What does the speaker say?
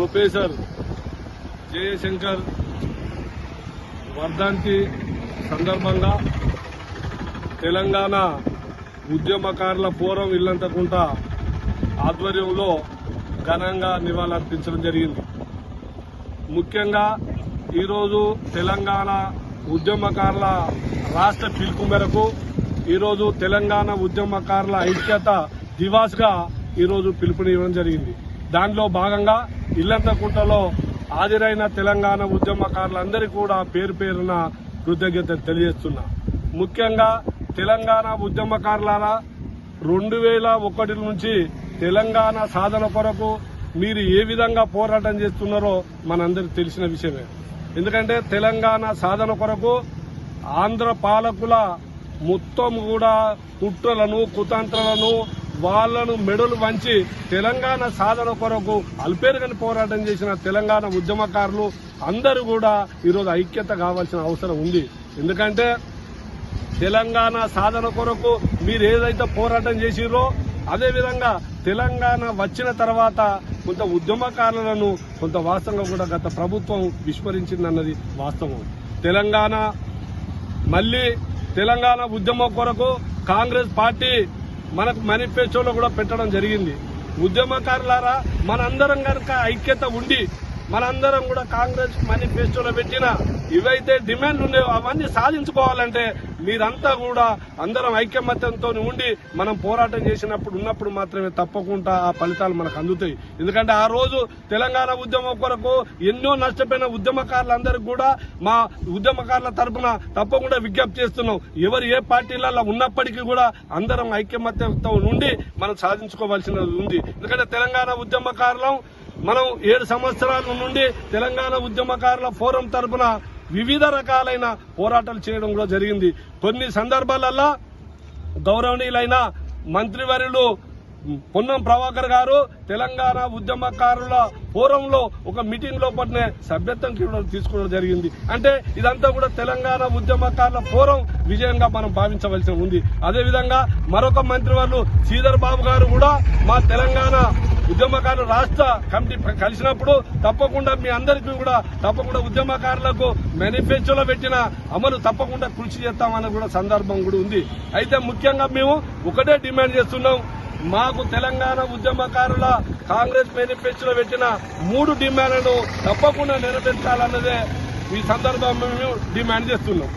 Professor Jayashankar వర్ధంతి సందర్భంగా తెలంగాణ ఉద్యమకారుల ఫోరం ఇల్లంతకుంట ఆధ్వర్యంలో ఘనంగా నివాళులర్పించడం జరిగింది. ముఖ్యంగా ఈరోజు తెలంగాణ ఉద్యమకారుల రాష్ట్ర పిలుపు మేరకు ఈరోజు తెలంగాణ ఉద్యమకారుల ఐక్యత దివాస్గా ఈరోజు పిలుపునివ్వడం జరిగింది. దానిలో భాగంగా ఇల్లంతకుంటలో హాజరైన తెలంగాణ ఉద్యమకారులందరికీ కూడా పేరు పేరున కృతజ్ఞత తెలియజేస్తున్నా. ముఖ్యంగా తెలంగాణ ఉద్యమకారులారా రెండు వేల ఒకటి నుంచి తెలంగాణ సాధన కొరకు మీరు ఏ విధంగా పోరాటం చేస్తున్నారో మనందరికి తెలిసిన విషయమే. ఎందుకంటే తెలంగాణ సాధన కొరకు ఆంధ్ర పాలకుల మొత్తం కూడా కుట్రలను కుతంత్రలను వాళ్ళను మెడలు వంచి తెలంగాణ సాధన కొరకు అల్పేరుగని పోరాటం చేసిన తెలంగాణ ఉద్యమకారులు అందరూ కూడా ఈరోజు ఐక్యత కావాల్సిన అవసరం ఉంది. ఎందుకంటే తెలంగాణ సాధన కొరకు మీరు ఏదైతే పోరాటం చేసిరో అదేవిధంగా తెలంగాణ వచ్చిన తర్వాత కొంత ఉద్యమకారులను కొంత వాస్తవంగా కూడా గత ప్రభుత్వం విస్మరించిందన్నది వాస్తవం. తెలంగాణ మళ్ళీ తెలంగాణ ఉద్యమం కొరకు కాంగ్రెస్ పార్టీ మనకు మేనిఫెస్టోలో కూడా పెట్టడం జరిగింది. ఉద్యమకారులారా మనందరం కనుక ఐక్యత ఉండి మనందరం కూడా కాంగ్రెస్ మేనిఫెస్టోలో పెట్టిన ఇవైతే డిమాండ్లు ఉన్నాయో అవన్నీ సాధించుకోవాలంటే మీరంతా కూడా అందరం ఐక్యమత్యంతో ఉండి మనం పోరాటం చేసినప్పుడు ఉన్నప్పుడు మాత్రమే తప్పకుండా ఆ ఫలితాలు మనకు అందుతాయి. ఎందుకంటే ఆ రోజు తెలంగాణ ఉద్యమం కొరకు ఎన్నో నష్టపోయిన ఉద్యమకారులందరికీ కూడా మా ఉద్యమకారుల తరఫున తప్పకుండా విజ్ఞప్తి చేస్తున్నాం. ఎవరు ఏ పార్టీలలో ఉన్నప్పటికీ కూడా అందరం ఐక్యమత్యంతో ఉండి మనం సాధించుకోవాల్సినది ఉంది. ఎందుకంటే తెలంగాణ ఉద్యమకారులం మనం ఏడు సంవత్సరాల నుండి తెలంగాణ ఉద్యమకారుల ఫోరం తరపున వివిధ రకాలైన పోరాటాలు చేయడం కూడా జరిగింది. కొన్ని సందర్భాలలో గౌరవనీయులైన మంత్రివర్యులు పొన్నం ప్రభాకర్ గారు తెలంగాణ ఉద్యమకారుల ఫోరంలో ఒక మీటింగ్ లోపలనే సభ్యత్వం కూడా తీసుకోవడం జరిగింది. అంటే ఇదంతా కూడా తెలంగాణ ఉద్యమకారుల ఫోరం విజయంగా మనం భావించవలసి ఉంది. అదేవిధంగా మరొక మంత్రివర్లు శ్రీధర్ బాబు గారు కూడా మా తెలంగాణ ఉద్యమకారులు రాష్ట్ర కమిటీ కలిసినప్పుడు తప్పకుండా మీ అందరికీ కూడా తప్పకుండా ఉద్యమకారులకు మేనిఫెస్టోలో పెట్టిన అమలు తప్పకుండా కృషి చేస్తామని కూడా సందర్భం కూడా ఉంది. అయితే ముఖ్యంగా మేము ఒకటే డిమాండ్ చేస్తున్నాం. మాకు తెలంగాణ ఉద్యమకారుల కాంగ్రెస్ మేనిఫెస్టోలో పెట్టిన మూడు డిమాండ్లను తప్పకుండా నెరవేర్చాలన్నదే ఈ సందర్భంగా మేము డిమాండ్ చేస్తున్నాం.